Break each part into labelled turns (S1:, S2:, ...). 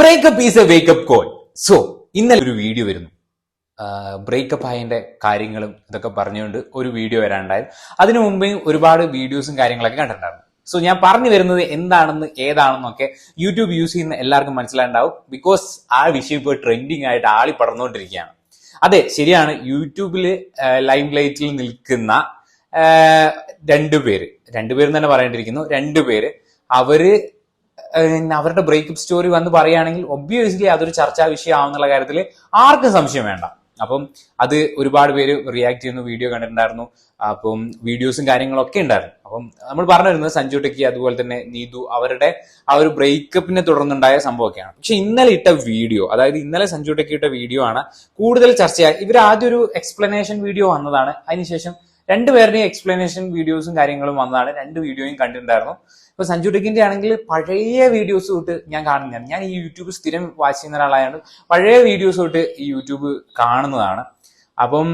S1: Breakup is a wake up call so ഇന്നലെ ഒരു video വരുന്നു. ബ്രേക്കപ്പ് ആയതിന്റെ കാര്യങ്ങളും ഇതൊക്കെ പറഞ്ഞുകൊണ്ട് ഒരു വീഡിയോ വരാനുണ്ടായിരുന്നു അതിനു മുമ്പേ ഒരുപാട് വീഡിയോസും കാര്യങ്ങളൊക്കെ കണ്ടിട്ടുണ്ടായിരുന്നു. സോ ഞാൻ പറഞ്ഞു വരുന്നത് എന്താണെന്ന് ഏതാണെന്നൊക്കെ യൂട്യൂബ് യൂസ് ചെയ്യുന്ന എല്ലാവർക്കും മനസ്സിലായിട്ടുണ്ടാവും. ബിക്കോസ് ആ വിഷയം ഇപ്പോൾ ട്രെൻഡിങ് ആയിട്ട് ആളി പടർന്നുകൊണ്ടിരിക്കുകയാണ് അതെ ശരിയാണ്. യൂട്യൂബിൽ ലൈം ലൈറ്റിൽ നിൽക്കുന്ന രണ്ടുപേര് രണ്ടുപേരും തന്നെ പറയേണ്ടിയിരിക്കുന്നു. രണ്ടുപേര് അവർ അവരുടെ ബ്രേക്കപ്പ് സ്റ്റോറി വന്ന് പറയുകയാണെങ്കിൽ ഒബ്വിയസ്ലി അതൊരു ചർച്ചാ വിഷയമാവുന്നുള്ള കാര്യത്തിൽ ആർക്കും സംശയം വേണ്ട. അപ്പം അത് ഒരുപാട് പേര് റിയാക്ട് ചെയ്യുന്ന വീഡിയോ കണ്ടിട്ടുണ്ടായിരുന്നു. അപ്പം വീഡിയോസും കാര്യങ്ങളൊക്കെ ഉണ്ടായിരുന്നു. അപ്പം നമ്മൾ പറഞ്ഞു വരുന്നത് സഞ്ജു ടെക്കി അതുപോലെ തന്നെ നീതു അവരുടെ ആ ഒരു ബ്രേക്കപ്പിനെ തുടർന്നുണ്ടായ സംഭവമൊക്കെയാണ്. പക്ഷെ ഇന്നലെ ഇട്ട വീഡിയോ അതായത് ഇന്നലെ സഞ്ജു ടെക്കി ഇട്ട വീഡിയോ ആണ് കൂടുതൽ ചർച്ചയായി. ഇവർ ആദ്യം ഒരു എക്സ്പ്ലനേഷൻ വീഡിയോ വന്നതാണ്. അതിനുശേഷം രണ്ടുപേരുടെയും എക്സ്പ്ലനേഷൻ വീഡിയോസും കാര്യങ്ങളും വന്നതാണ്. രണ്ട് വീഡിയോയും കണ്ടിട്ടുണ്ടായിരുന്നു. ഇപ്പൊ സഞ്ജു ടെക്കിന്റെ ആണെങ്കിൽ പഴയ വീഡിയോസ് തൊട്ട് ഞാൻ കാണുന്നതാണ്. ഞാൻ ഈ യൂട്യൂബ് സ്ഥിരം വാച്ച് ചെയ്യുന്ന ഒരാളായതുകൊണ്ട് പഴയ വീഡിയോസ് തൊട്ട് ഈ യൂട്യൂബ് കാണുന്നതാണ്. അപ്പം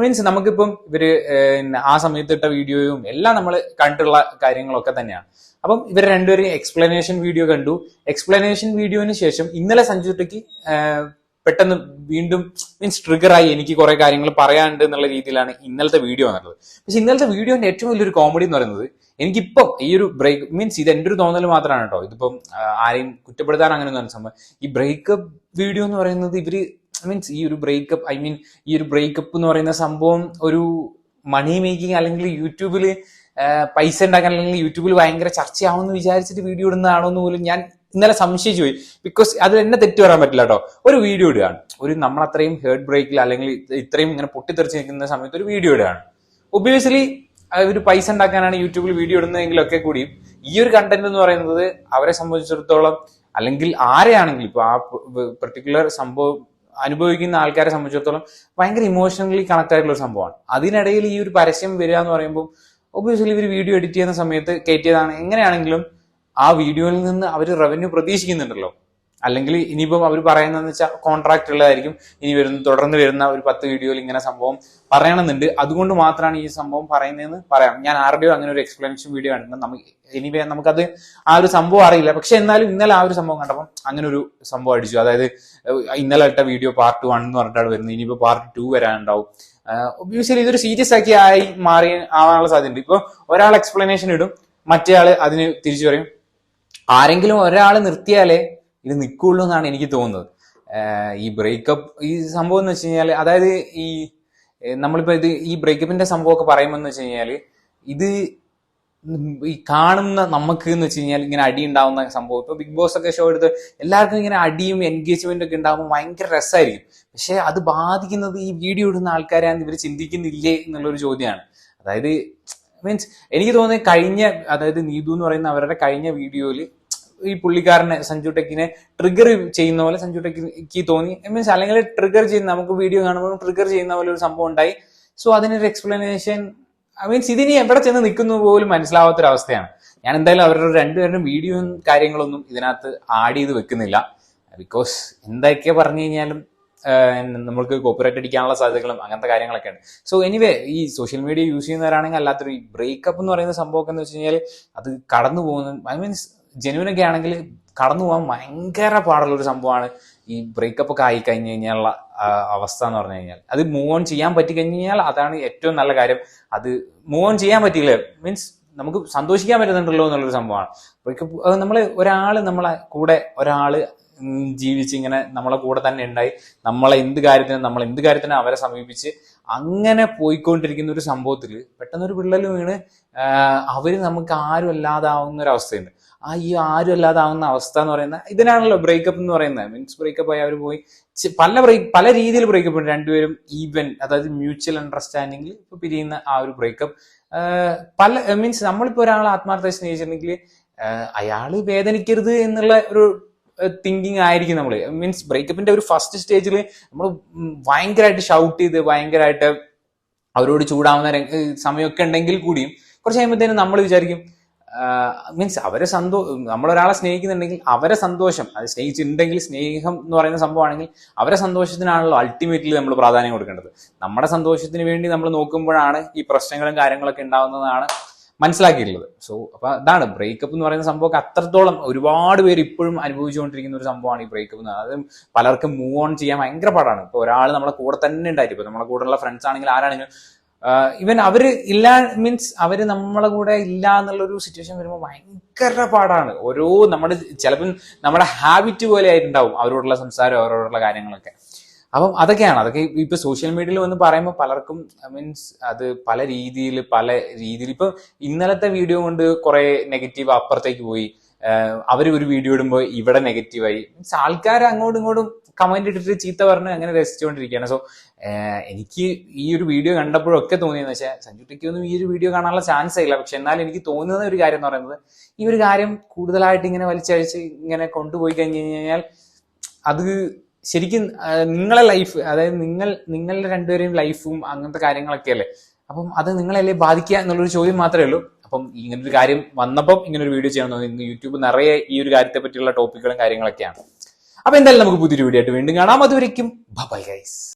S1: മീൻസ് നമുക്കിപ്പം ഇവർ ആ സമയത്ത് ഇട്ട വീഡിയോയും എല്ലാം നമ്മൾ കണ്ടിട്ടുള്ള കാര്യങ്ങളൊക്കെ തന്നെയാണ്. അപ്പം ഇവർ രണ്ടുപേരും എക്സ്പ്ലനേഷൻ വീഡിയോ കണ്ടു. എക്സ്പ്ലനേഷൻ വീഡിയോന് ശേഷം ഇന്നലെ സഞ്ജു ടെക്കി പെട്ടെന്ന് വീണ്ടും മീൻസ് ട്രിഗറായി എനിക്ക് കുറെ കാര്യങ്ങൾ പറയാനുണ്ട് എന്നുള്ള രീതിയിലാണ് ഇന്നലത്തെ വീഡിയോ വന്നിട്ടുള്ളത്. പക്ഷെ ഇന്നലത്തെ വീഡിയോന്റെ ഏറ്റവും വലിയൊരു കോമഡി എന്ന് പറയുന്നത് എനിക്കിപ്പം ഈ ഒരു ബ്രേക്ക് മീൻസ് ഇത് എന്റെ ഒരു തോന്നൽ മാത്രമാണ് കേട്ടോ. ഇതിപ്പം ആരെയും കുറ്റപ്പെടുത്താൻ അങ്ങനെ ഒന്നും സംഭവം ഈ ബ്രേക്കപ്പ് വീഡിയോ എന്ന് പറയുന്നത് ഇവർ മീൻസ് ഈ ഒരു ബ്രേക്കപ്പ് ഐ മീൻ ഈ ഒരു ബ്രേക്കപ്പ് എന്ന് പറയുന്ന സംഭവം ഒരു മണി മേക്കിംഗ് അല്ലെങ്കിൽ യൂട്യൂബിൽ പൈസ ഉണ്ടാക്കാൻ അല്ലെങ്കിൽ യൂട്യൂബിൽ ഭയങ്കര ചർച്ചയാവുമെന്ന് വിചാരിച്ചിട്ട് വീഡിയോ ഇടുന്നതാണോ എന്ന് പോലും ഞാൻ ഇന്നലെ സംശയിച്ചു പോയി. ബിക്കോസ് അതിൽ എന്നെ തെറ്റ് വരാൻ പറ്റില്ല കേട്ടോ. ഒരു വീഡിയോ ഇടുകയാണ്. ഒരു നമ്മൾ അത്രയും ഹേർട്ട് ബ്രേക്കിൽ അല്ലെങ്കിൽ ഇത്രയും ഇങ്ങനെ പൊട്ടിത്തെറിച്ച് നിൽക്കുന്ന സമയത്ത് ഒരു വീഡിയോ ഇടുകയാണ്. ഒബിയസ്ലി ഒരു പൈസ ഉണ്ടാക്കാനാണ് യൂട്യൂബിൽ വീഡിയോ ഇടുന്നതെങ്കിലൊക്കെ കൂടി ഈ ഒരു കണ്ടന്റ് എന്ന് പറയുന്നത് അവരെ സംബന്ധിച്ചിടത്തോളം അല്ലെങ്കിൽ ആരെയാണെങ്കിലും ഇപ്പൊ ആ പെർട്ടിക്കുലർ സംഭവം അനുഭവിക്കുന്ന ആൾക്കാരെ സംബന്ധിച്ചിടത്തോളം ഭയങ്കര ഇമോഷണലി കണക്ട് ആയിട്ടുള്ള ഒരു സംഭവമാണ്. അതിനിടയിൽ ഈ ഒരു പരസ്യം വരിക എന്ന് പറയുമ്പോൾ ഒബിയസ്ലി ഇവർ വീഡിയോ എഡിറ്റ് ചെയ്യുന്ന സമയത്ത് കയറ്റിയതാണ്. എങ്ങനെയാണെങ്കിലും ആ വീഡിയോയിൽ നിന്ന് അവർ റവന്യൂ പ്രതീക്ഷിക്കുന്നുണ്ടല്ലോ. അല്ലെങ്കിൽ ഇനിയിപ്പം അവർ പറയുന്നതെന്ന് വെച്ചാൽ കോൺട്രാക്ട് ഉള്ളതായിരിക്കും. ഇനി വരുന്ന തുടർന്ന് വരുന്ന ഒരു പത്ത് വീഡിയോയിൽ ഇങ്ങനെ സംഭവം പറയണമെന്നുണ്ട്. അതുകൊണ്ട് മാത്രമാണ് ഈ സംഭവം പറയുന്നതെന്ന് പറയാം. ഞാൻ ആരുടെയോ അങ്ങനെ ഒരു എക്സ്പ്ലനേഷൻ വീഡിയോ ആണ് നമുക്ക് ഇനി നമുക്കത് ആ ഒരു സംഭവം അറിയില്ല. പക്ഷെ എന്നാലും ഇന്നലെ ആ ഒരു സംഭവം കണ്ടപ്പോൾ അങ്ങനെ ഒരു സംഭവം അടിച്ചു. അതായത് ഇന്നലെ ഇട്ട വീഡിയോ പാർട്ട് വൺ എന്ന് പറഞ്ഞിട്ടാണ് വരുന്നത്. ഇനിയിപ്പോൾ പാർട്ട് ടു വരാനുണ്ടാവും. ഒബ്വിയസ്ലി ഇതൊരു സീരിയസ് ആക്കി ആയി മാറി ആവാനുള്ള സാധ്യതയുണ്ട്. ഇപ്പൊ ഒരാൾ എക്സ്പ്ലനേഷൻ ഇടും. മറ്റേ ആൾ അതിന് തിരിച്ചു പറയും. ആരെങ്കിലും ഒരാൾ നിർത്തിയാലേ ഇത് നിൽക്കുള്ളൂ എന്നാണ് എനിക്ക് തോന്നുന്നത്. ഈ ബ്രേക്കപ്പ് ഈ സംഭവം എന്ന് വെച്ച് കഴിഞ്ഞാൽ അതായത് ഈ നമ്മളിപ്പോൾ നമ്മളിപ്പോ ഇത് ഈ ബ്രേക്കപ്പിന്റെ സംഭവമൊക്കെ പറയുമ്പോൾ എന്ന് വെച്ച് കഴിഞ്ഞാൽ ഇത് ഈ കാണുന്ന നമുക്ക് എന്ന് വെച്ച് കഴിഞ്ഞാൽ ഇങ്ങനെ അടി ഉണ്ടാവുന്ന സംഭവം. ഇപ്പൊ ബിഗ് ബോസ് ഒക്കെ ഷോ എടുത്ത് എല്ലാവർക്കും ഇങ്ങനെ അടിയും എൻഗേജ്മെന്റും ഒക്കെ ഉണ്ടാകുമ്പോൾ ഭയങ്കര രസമായിരിക്കും പക്ഷെ അത് ബാധിക്കുന്നത് ഈ വീഡിയോ ഇടുന്ന ആൾക്കാരാണ് ഇവർ ചിന്തിക്കുന്നില്ലേ എന്നുള്ളൊരു ചോദ്യമാണ്. അതായത് മീൻസ് എനിക്ക് തോന്നുന്നത് കഴിഞ്ഞ അതായത് നീതു എന്ന് പറയുന്ന അവരുടെ കഴിഞ്ഞ വീഡിയോയിൽ ഈ പുള്ളിക്കാരനെ സഞ്ജു ടെക്കിനെ ട്രിഗർ ചെയ്യുന്ന പോലെ സഞ്ജു ടെക്കിക്ക് തോന്നി. മീൻസ് അല്ലെങ്കിൽ ട്രിഗർ ചെയ്യുന്ന നമുക്ക് വീഡിയോ കാണുമ്പോൾ ട്രിഗർ ചെയ്യുന്ന പോലെ ഒരു സംഭവം ഉണ്ടായി. സോ അതിനൊരു എക്സ്പ്ലനേഷൻ മീൻസ് ഇതിനി എവിടെ ചെന്ന് നിൽക്കുന്നു പോലും മനസ്സിലാവാത്തൊരവസ്ഥയാണ്. ഞാൻ എന്തായാലും അവരുടെ രണ്ടുപേരുടെയും വീഡിയോയും കാര്യങ്ങളൊന്നും ഇതിനകത്ത് ആഡ് ചെയ്ത് വെക്കുന്നില്ല. ബിക്കോസ് എന്തൊക്കെ പറഞ്ഞു കഴിഞ്ഞാലും നമ്മൾക്ക് കോപ്പറേറ്റ് അടിക്കാനുള്ള സാധ്യതകളും അങ്ങനത്തെ കാര്യങ്ങളൊക്കെയാണ് സോ എനിവേ ഈ സോഷ്യൽ മീഡിയ യൂസ് ചെയ്യുന്നവരാണെങ്കിൽ അല്ലാത്തൊരു ഈ ബ്രേക്കപ്പ് എന്ന് പറയുന്ന സംഭവമൊക്കെ എന്ന് വെച്ച് കഴിഞ്ഞാൽ അത് കടന്നു പോകുന്ന ഐ മീൻസ് ജെനുവിനൊക്കെ ആണെങ്കിൽ കടന്നു പോകാൻ ഭയങ്കര പാടുള്ള ഒരു സംഭവമാണ് ഈ ബ്രേക്കപ്പ് ഒക്കെ ആയി കഴിഞ്ഞു കഴിഞ്ഞാലുള്ള അവസ്ഥ എന്ന് പറഞ്ഞു കഴിഞ്ഞാൽ. അത് മൂവ് ഓൺ ചെയ്യാൻ പറ്റി കഴിഞ്ഞാൽ അതാണ് ഏറ്റവും നല്ല കാര്യം. അത് മൂവ് ഓൺ ചെയ്യാൻ പറ്റിയില്ലേ? മീൻസ് നമുക്ക് സന്തോഷിക്കാൻ പറ്റുന്നുണ്ടല്ലോ എന്നുള്ളൊരു സംഭവമാണ്. ബ്രേക്കപ്പ് നമ്മൾ ഒരാൾ നമ്മളെ കൂടെ ഒരാൾ ജീവിച്ച് ഇങ്ങനെ നമ്മളെ കൂടെ തന്നെ ഉണ്ടായി. നമ്മളെ എന്ത് കാര്യത്തിനും നമ്മൾ എന്ത് കാര്യത്തിനും അവരെ സമീപിച്ച് അങ്ങനെ പോയിക്കൊണ്ടിരിക്കുന്ന ഒരു സംഭവത്തിൽ പെട്ടെന്ന് ഒരു വിള്ളൽ വീണ് അവർ നമുക്ക് ആരും അല്ലാതാവുന്ന ഒരു അവസ്ഥയുണ്ട് ആ ഈ ആരും അല്ലാതാവുന്ന അവസ്ഥ എന്ന് പറയുന്ന ഇതിനാണല്ലോ ബ്രേക്കപ്പ് എന്ന് പറയുന്നത്. മീൻസ് ബ്രേക്കപ്പ് ആയി അവർ പോയി. പല ബ്രേക്ക് പല രീതിയിൽ ബ്രേക്കപ്പ് ഉണ്ട്. രണ്ടുപേരും ഈവൻ അതായത് മ്യൂച്വൽ അണ്ടർസ്റ്റാൻഡിങ്ങിൽ ഇപ്പൊ പിരിയുന്ന ആ ഒരു ബ്രേക്കപ്പ് പല മീൻസ് നമ്മളിപ്പോ ഒരാളെ ആത്മാർത്ഥ സ്നേഹിച്ചിട്ടുണ്ടെങ്കിൽ അയാൾ വേദനിക്കരുത് എന്നുള്ള ഒരു തിങ്കിങ് ആയിരിക്കും നമ്മൾ മീൻസ് ബ്രേക്കപ്പിന്റെ ഒരു ഫസ്റ്റ് സ്റ്റേജിൽ നമ്മൾ ഭയങ്കരമായിട്ട് ഷൗട്ട് ചെയ്ത് ഭയങ്കരമായിട്ട് അവരോട് ചൂടാവുന്ന സമയമൊക്കെ ഉണ്ടെങ്കിൽ കൂടിയും കുറച്ച് കഴിയുമ്പോഴത്തേനും നമ്മൾ വിചാരിക്കും മീൻസ് അവരെ സന്തോ നമ്മളൊരാളെ സ്നേഹിക്കുന്നുണ്ടെങ്കിൽ അവരെ സന്തോഷം അത് സ്നേഹിച്ചിട്ടുണ്ടെങ്കിൽ സ്നേഹം എന്ന് പറയുന്ന സംഭവമാണെങ്കിൽ അവരെ സന്തോഷത്തിനാണല്ലോ അൾട്ടിമേറ്റ്ലി നമ്മൾ പ്രാധാന്യം കൊടുക്കേണ്ടത്. നമ്മുടെ സന്തോഷത്തിന് വേണ്ടി നമ്മൾ നോക്കുമ്പോഴാണ് ഈ പ്രശ്നങ്ങളും കാര്യങ്ങളൊക്കെ ഉണ്ടാവുന്നതാണ് മനസ്സിലാക്കിയിട്ടുള്ളത്. സോ അപ്പൊ അതാണ് ബ്രേക്കപ്പ് എന്ന് പറയുന്ന സംഭവമൊക്കെ അത്രത്തോളം ഒരുപാട് പേര് ഇപ്പോഴും അനുഭവിച്ചുകൊണ്ടിരിക്കുന്ന ഒരു സംഭവമാണ് ഈ ബ്രേക്കപ്പ് എന്ന് പലർക്കും മൂവ് ഓൺ ചെയ്യാൻ ഭയങ്കര പാടാണ്. ഇപ്പൊ ഒരാൾ നമ്മുടെ കൂടെ തന്നെ ഉണ്ടായിരിക്കും. ഇപ്പൊ നമ്മുടെ കൂടെയുള്ള ഫ്രണ്ട്സ് ആണെങ്കിലും ആരാണെങ്കിലും ഇവൻ അവർ ഇല്ല മീൻസ് അവർ നമ്മളെ കൂടെ ഇല്ല എന്നുള്ളൊരു സിറ്റുവേഷൻ വരുമ്പോൾ ഭയങ്കര പാടാണ്. ഓരോ നമ്മുടെ ചിലപ്പം നമ്മുടെ ഹാബിറ്റ് പോലെ ആയിട്ടുണ്ടാവും അവരോടുള്ള സംസാരം അവരോടുള്ള കാര്യങ്ങളൊക്കെ. അപ്പം അതൊക്കെയാണ്. അതൊക്കെ ഇപ്പൊ സോഷ്യൽ മീഡിയയിൽ വന്ന് പറയുമ്പോൾ പലർക്കും മീൻസ് അത് പല രീതിയിൽ പല രീതിയിൽ ഇപ്പൊ ഇന്നലത്തെ വീഡിയോ കൊണ്ട് കുറെ നെഗറ്റീവ് അപ്പുറത്തേക്ക് പോയി. അവർ ഒരു വീഡിയോ ഇടുമ്പോൾ ഇവിടെ നെഗറ്റീവായി മീൻസ് ആൾക്കാർ അങ്ങോട്ടും ഇങ്ങോട്ടും കമന്റ് ഇട്ടിട്ട് ചീത്ത പറഞ്ഞ് അങ്ങനെ രസിച്ചുകൊണ്ടിരിക്കുകയാണ്. സോ എനിക്ക് ഈ ഒരു വീഡിയോ കണ്ടപ്പോഴൊക്കെ തോന്നിയെന്ന് വെച്ചാൽ സഞ്ജു സഞ്ജുട്ടിക്കൊന്നും ഈ ഒരു വീഡിയോ കാണാനുള്ള ചാൻസ് ഇല്ല. പക്ഷെ എന്നാൽ എനിക്ക് തോന്നുന്ന ഒരു കാര്യം എന്ന് പറയുന്നത് ഈ ഒരു കാര്യം കൂടുതലായിട്ട് ഇങ്ങനെ വലിച്ചഴിച്ച് ഇങ്ങനെ കൊണ്ടുപോയി കഴിഞ്ഞു കഴിഞ്ഞാൽ അത് ശരിക്കും നിങ്ങളെ ലൈഫ് അതായത് നിങ്ങൾ നിങ്ങളുടെ രണ്ടുപേരെയും ലൈഫും അങ്ങനത്തെ കാര്യങ്ങളൊക്കെ അല്ലേ അപ്പം അത് നിങ്ങളല്ലേ ബാധിക്കുക എന്നുള്ളൊരു ചോദ്യം മാത്രമേ ഉള്ളൂ. അപ്പം ഇങ്ങനൊരു കാര്യം വന്നപ്പം ഇങ്ങനെ ഒരു വീഡിയോ ചെയ്യണം തോന്നി യൂട്യൂബ് നിറയെ ഈ ഒരു കാര്യത്തെ പറ്റിയുള്ള ടോപ്പിക്കുകളും കാര്യങ്ങളൊക്കെയാണ്. അപ്പൊ എന്തായാലും നമുക്ക് പുതിയൊരു വീഡിയോ ആയിട്ട് വീണ്ടും കാണാം. അതുവരയ്ക്കും ബൈ ഗൈസ്